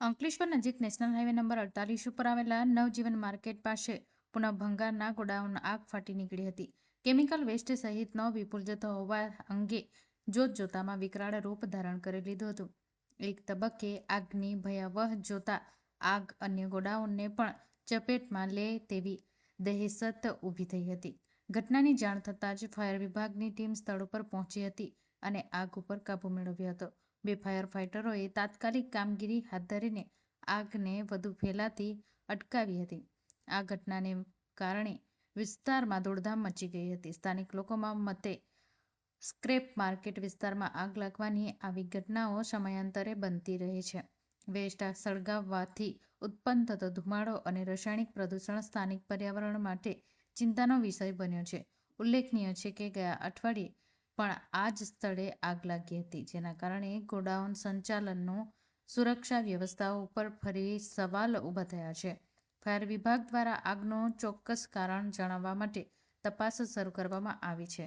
અંકલેશ્વર નજીક national highway number અડતાલીસ ઉપર આવેલા નવજીવન માર્કેટ પાસે પુનઃ ભંગારના ગોડાઉન આગ ફાટી નીકળી હતી. કેમિકલ વેસ્ટ સહિતનો વિપુલ જથ્થો હોવા અંગે જોતજોતામાં વિકરાળ રૂપ ધારણ કરી લીધું હતું. એક તબક્કે આગની ભયાવહ જોતા આગ અન્ય ગોડાઉનને પણ ચપેટમાં લે તેવી દહેશત ઊભી થઈ હતી. ઘટનાની જાણ થતાં જ ફાયર વિભાગની ટીમ સ્થળ ઉપર પહોંચી હતી અને આગ ઉપર કાબૂ મેળવ્યો હતો. બે ફાયર ફાઈટરોએ તાત્કાલિક કામગીરી હાથ ધરીને આગને વધુ ફેલાતી અટકાવી હતી. આ ઘટનાને કારણે વિસ્તારમાં દોડધામ મચી ગઈ હતી. સ્થાનિક લોકોમાં મતે સ્ક્રેપ માર્કેટ વિસ્તારમાં આગ લાગવાની આવી ઘટનાઓ સમયાંતરે બનતી રહે છે. વેસ્ટ સળગાવવાથી ઉત્પન્ન થતો ધુમાડો અને રસાયણિક પ્રદૂષણ સ્થાનિક પર્યાવરણ માટે ચિંતાનો વિષય બન્યો છે. ઉલ્લેખનીય છે કે ગયા અઠવાડિયે પણ આ જ સ્થળે આગ લાગી હતી, જેના કારણે ગોડાઉન સંચાલનનું સુરક્ષા વ્યવસ્થાઓ ઉપર ફરી સવાલ ઊભા થયા છે. ફાયર વિભાગ દ્વારા આગનું ચોક્કસ કારણ જાણવા માટે તપાસ શરૂ કરવામાં આવી છે.